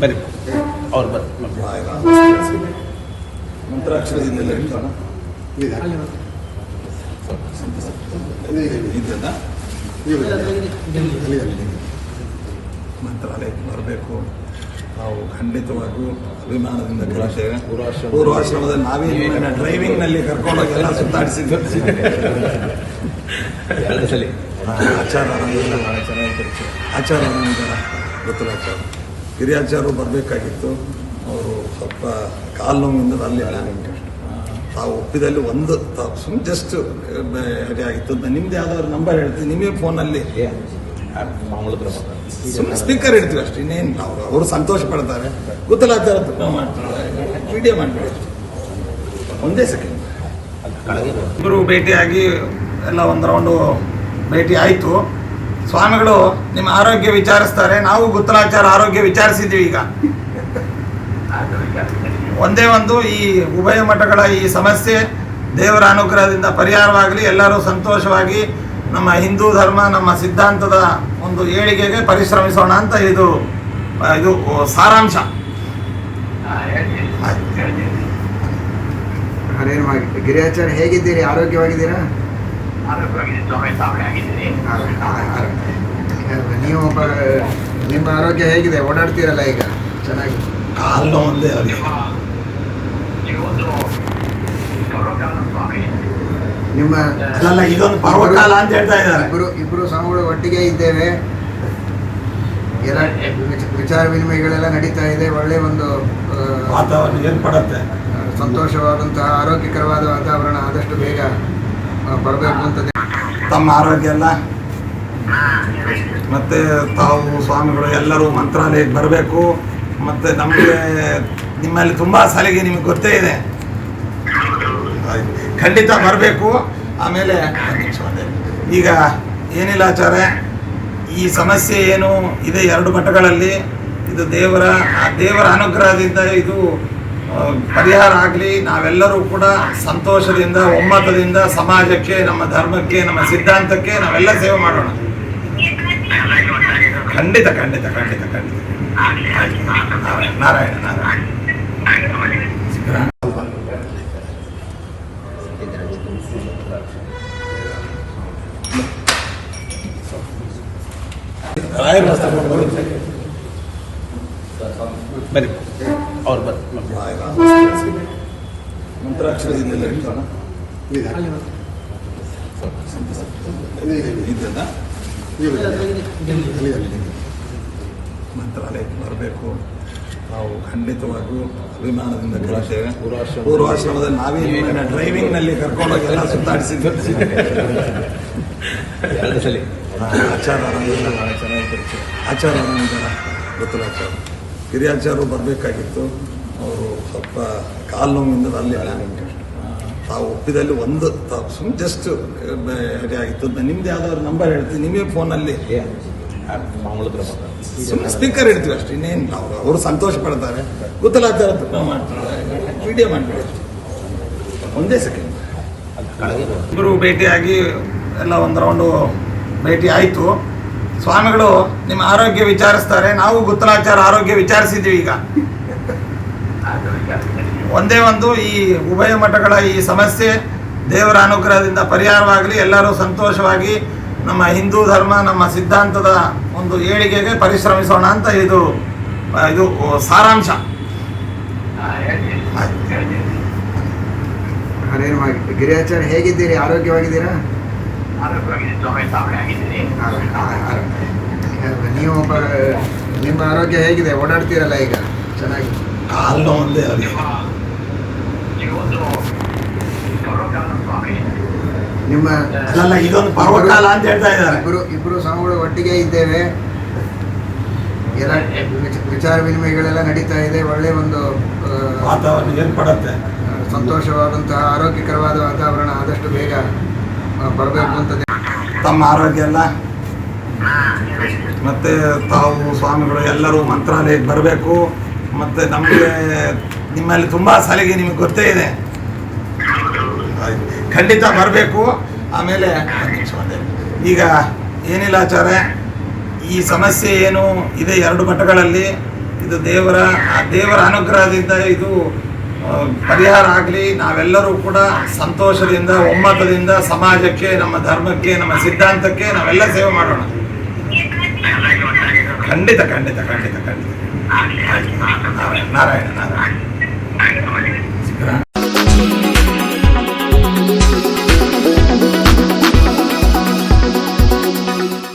ಬನ್ನಿ. ಅವ್ರು ಬರ್ರಿ ಮಂತ್ರಾಕ್ಷರದಿಂದ ಮಂತ್ರಾಲಯಕ್ಕೆ ಬರಬೇಕು. ನಾವು ಖಂಡಿತವಾಗಿಯೂ ಅಭಿಮಾನದಿಂದ ಕೇಳುತ್ತೇವೆ ಪೂರ್ವಾಶ್ರಮದ ನಾವೇ ಡ್ರೈವಿಂಗ್ ಡ್ರೈವಿಂಗ್ನಲ್ಲಿ ಕರ್ಕೊಂಡೋಗಿ ಎಲ್ಲ ಸುತ್ತಾಡಿಸಿದ್ವಿ ಎರಡು ಸಲ ಆಚಾರ ಗೊತ್ತಿಲ್ಲ ಆಚಾರ ಕಿರಿಯಾಚಾರ್ಯರು ಬರಬೇಕಾಗಿತ್ತು. ಅವರು ಸ್ವಲ್ಪ ಕಾಲು ನೋವಿಂದ ಅಲ್ಲಿ ತಾವು ಒಪ್ಪಿದಲ್ಲಿ ಒಂದು ತಾವು ಸುಮ್ಮನೆ ಜಸ್ಟ್ ಆಗಿತ್ತು ನಿಮ್ದು ಯಾವ್ದಾದ್ರು ನಂಬರ್ ಹೇಳ್ತೀವಿ ನಿಮಗೆ ಫೋನಲ್ಲಿ ಸುಮ್ಮನೆ ಸ್ಪೀಕರ್ ಇಡ್ತೀವಿ ಅಷ್ಟೇ. ಇನ್ನೇನು ನಾವು ಅವರು ಸಂತೋಷ ಪಡ್ತಾರೆ. ಗೊತ್ತಿಲ್ಲ ಆಚಾರ ಮಾಡ್ತಾರೆ. ವಿಡಿಯೋ ಮಾಡಿಬಿಡಿ ಒಂದೇ ಸೆಕೆಂಡ್ ಇಬ್ಬರು ಭೇಟಿಯಾಗಿ ಎಲ್ಲ ಒಂದು ರೌಂಡು ಭೇಟಿ ಆಯಿತು. ಸ್ವಾಮಿಗಳು ನಿಮ್ಮ ಆರೋಗ್ಯ ವಿಚಾರಿಸ್ತಾರೆ, ನಾವು ಗುತ್ತಲಾಚಾರ ಆರೋಗ್ಯ ವಿಚಾರಿಸಿದ್ದೀವಿ ಈಗ. ಒಂದೇ ಒಂದು ಈ ಉಭಯ ಮಠಗಳ ಈ ಸಮಸ್ಯೆ, ದೇವರ ಅನುಗ್ರಹದಿಂದ ಪರಿಹಾರವಾಗಲಿ, ಎಲ್ಲರೂ ಸಂತೋಷವಾಗಿ ನಮ್ಮ ಹಿಂದೂ ಧರ್ಮ, ನಮ್ಮ ಸಿದ್ಧಾಂತದ ಒಂದು ಏಳಿಗೆಗೆ ಪರಿಶ್ರಮಿಸೋಣ ಅಂತ ಇದು ಇದು ಸಾರಾಂಶ. ಗಿರಿಯಾಚಾರ್ಯ ಹೇಗಿದ್ದೀರಿ? ಆರೋಗ್ಯವಾಗಿದ್ದೀರಾ? ನೀವು ನಿಮ್ಮ ಆರೋಗ್ಯ ಹೇಗಿದೆ? ಓಡಾಡ್ತೀರಲ್ಲ ಈಗ? ಚೆನ್ನಾಗಿ? ಕಾಲು ಒಂದೇ ಅವರಿಗೆ ನಿಮ್ಮ ಅಲ್ಲ ಇದೊಂದು ಪರ್ವಕಾಲ ಅಂತ ಹೇಳ್ತಾ ಇದ್ದಾರೆ. ಇಬ್ಬರು ಇಬ್ಬರು ಸ್ವಾಮಿಗಳು ಒಟ್ಟಿಗೆ ಇದ್ದೇವೆ. ಎಲ್ಲ ವಿಚ- ವಿಚಾರ ವಿನಿಮಯಗಳೆಲ್ಲ ನಡೀತಾ ಇದೆ. ಒಳ್ಳೆ ಒಂದು ವಾತಾವರಣ ಏರ್ಪಡುತ್ತೆ. ಸಂತೋಷವಾದಂತಹ ಆರೋಗ್ಯಕರವಾದ ವಾತಾವರಣ ಆದಷ್ಟು ಬೇಗ ಬರಬೇಕು ಅಂತ ತಮ್ಮ ಆರೋಗ್ಯ ಎಲ್ಲ? ಮತ್ತೆ ತಾವು ಸ್ವಾಮಿಗಳು ಎಲ್ಲರೂ ಮಂತ್ರಾಲಯಕ್ಕೆ ಬರಬೇಕು. ಮತ್ತೆ ನಮಗೆ ನಿಮ್ಮಲ್ಲಿ ತುಂಬ ಸಲಿಗೆ ನಿಮಗೆ ಗೊತ್ತೇ ಇದೆ. ಖಂಡಿತ ಬರಬೇಕು. ಆಮೇಲೆ ಈಗ ಏನಿಲ್ಲ ಆಚಾರ್ಯ, ಈ ಸಮಸ್ಯೆ ಏನು ಇದೆ ಎರಡು ಮಠಗಳಲ್ಲಿ. ಇದು ದೇವರ, ಆ ದೇವರ ಅನುಗ್ರಹದಿಂದ ಇದು ಪರಿಹಾರ ಆಗಲಿ ನಾವೆಲ್ಲರೂ ಕೂಡ ಸಂತೋಷದಿಂದ ಒಮ್ಮತದಿಂದ ಸಮಾಜಕ್ಕೆ ನಮ್ಮ ಧರ್ಮಕ್ಕೆ ನಮ್ಮ ಸಿದ್ಧಾಂತಕ್ಕೆ ನಾವೆಲ್ಲ ಸೇವೆ ಮಾಡೋಣ. ಖಂಡಿತ ಖಂಡಿತ ಖಂಡಿತ ಖಂಡಿತ. ನಾರಾಯಣ ನಾರಾಯಣ. ನಾರಾಯಣ ಬನ್ನಿ. ಅವ್ರು ಮಂತ್ರಾಲಯಕ್ಕೆ ಬರಬೇಕು. ನಾವು ಖಂಡಿತವಾಗಿಯೂ ಅಭಿಮಾನದಿಂದ ಕೇಳ್ತೇವೆ. ಪೂರ್ವಾಶ್ರಮದಲ್ಲಿ ನಾವೇ ಡ್ರೈವಿಂಗ್ ಡ್ರೈವಿಂಗ್ನಲ್ಲಿ ಕರ್ಕೊಂಡೋಗಿ ಎಲ್ಲ ಸುತ್ತಾಡಿಸಿದ್ದೇವೆ ಆಚಾರ ಆಚಾರ ಗೊತ್ತಿಲ್ಲ ಆಚಾರ ಕಿರಿಯಾಚಾರ್ಯರು ಬರಬೇಕಾಗಿತ್ತು. ಅವರು ಸ್ವಲ್ಪ ಕಾಲು ನೋವಿಂದ ಅಲ್ಲಿ ತಾವು ಒಪ್ಪಿದಲ್ಲಿ ಒಂದು, ತಾವು ಜಸ್ಟ್ ಆಗಿತ್ತು. ನಿಮ್ದು ಯಾವ್ದಾದ್ರು ನಂಬರ್ ಹೇಳ್ತೀನಿ. ನಿಮಗೆ ಫೋನಲ್ಲಿ ಸುಮ್ಮನೆ ಸ್ಪೀಕರ್ ಹೇಳ್ತೀವಿ ಅಷ್ಟೇ. ಇನ್ನೇನು ನಾವು, ಅವರು ಸಂತೋಷ ಪಡ್ತಾರೆ. ಗೊತ್ತಿಲ್ಲ ಆಚಾರ ಮಾಡ್ತಾರೆ. ವಿಡಿಯೋ ಮಾಡಿಬಿಡಿ ಒಂದೇ ಸೆಕೆಂಡ್ ಇಬ್ಬರು ಭೇಟಿಯಾಗಿ ಎಲ್ಲ ಒಂದು ರೌಂಡು ಭೇಟಿ ಆಯಿತು. ಸ್ವಾಮಿಗಳು ನಿಮ್ಮ ಆರೋಗ್ಯ ವಿಚಾರಿಸ್ತಾರೆ, ನಾವು ಗುತ್ತಲಾಚಾರ ಆರೋಗ್ಯ ವಿಚಾರಿಸಿದ್ದೀವಿ ಈಗ. ಒಂದೇ ಒಂದು ಈ ಉಭಯ ಮಠಗಳ ಈ ಸಮಸ್ಯೆ, ದೇವರ ಅನುಗ್ರಹದಿಂದ ಪರಿಹಾರವಾಗಲಿ, ಎಲ್ಲರೂ ಸಂತೋಷವಾಗಿ ನಮ್ಮ ಹಿಂದೂ ಧರ್ಮ, ನಮ್ಮ ಸಿದ್ಧಾಂತದ ಒಂದು ಏಳಿಗೆಗೆ ಪರಿಶ್ರಮಿಸೋಣ ಅಂತ ಇದು ಇದು ಸಾರಾಂಶ. ಗಿರಿಯಾಚಾರ್ಯ ಹೇಗಿದ್ದೀರಿ? ಆರೋಗ್ಯವಾಗಿದ್ದೀರಾ? ನೀವು ಒಬ್ಬ ನಿಮ್ಮ ಆರೋಗ್ಯ ಹೇಗಿದೆ? ಓಡಾಡ್ತೀರಲ್ಲ ಈಗ? ಚೆನ್ನಾಗಿ? ಕಾಲು ಒಂದೇ ನಿಮ್ಮ ಇದೊಂದು ಪರ್ವಕಾಲ ಅಂತ ಹೇಳ್ತಾ ಇದ್ದಾರೆ. ಇಬ್ಬರು ಇಬ್ಬರು ಸ್ವಾಮಿಗಳು ಒಟ್ಟಿಗೆ ಇದ್ದೇವೆ. ಎಲ್ಲ ವಿಚ- ವಿಚಾರ ವಿನಿಮಯಗಳೆಲ್ಲ ನಡೀತಾ ಇದೆ. ಒಳ್ಳೆ ಒಂದು ವಾತಾವರಣ ಏರ್ಪಡುತ್ತೆ. ಸಂತೋಷವಾದಂತಹ ಆರೋಗ್ಯಕರವಾದ ವಾತಾವರಣ ಆದಷ್ಟು ಬೇಗ ಬರಬೇಕು ಅಂತ ತಮ್ಮ ಆರೋಗ್ಯ ಎಲ್ಲ? ಮತ್ತೆ ತಾವು ಸ್ವಾಮಿಗಳು ಎಲ್ಲರೂ ಮಂತ್ರಾಲಯಕ್ಕೆ ಬರಬೇಕು. ಮತ್ತೆ ನಮಗೆ ನಿಮ್ಮಲ್ಲಿ ತುಂಬ ಸಲಿಗೆ ನಿಮಗೆ ಗೊತ್ತೇ ಇದೆ. ಖಂಡಿತ ಬರಬೇಕು. ಆಮೇಲೆ ಈಗ ಏನಿಲ್ಲ ಆಚಾರ ಈ ಸಮಸ್ಯೆ ಏನು ಇದೆ ಎರಡು ಮಠಗಳಲ್ಲಿ. ಇದು ದೇವರ ದೇವರ ಅನುಗ್ರಹದಿಂದ ಇದು ಪರಿಹಾರ ಆಗಲಿ, ನಾವೆಲ್ಲರೂ ಕೂಡ ಸಂತೋಷದಿಂದ, ಒಮ್ಮತದಿಂದ ಸಮಾಜಕ್ಕೆ, ನಮ್ಮ ಧರ್ಮಕ್ಕೆ, ನಮ್ಮ ಸಿದ್ಧಾಂತಕ್ಕೆ ನಾವೆಲ್ಲ ಸೇವೆ ಮಾಡೋಣ. ಖಂಡಿತ ಖಂಡಿತ ಖಂಡಿತ ಖಂಡಿತ. ನಾರಾಯಣ ನಾರಾಯಣ.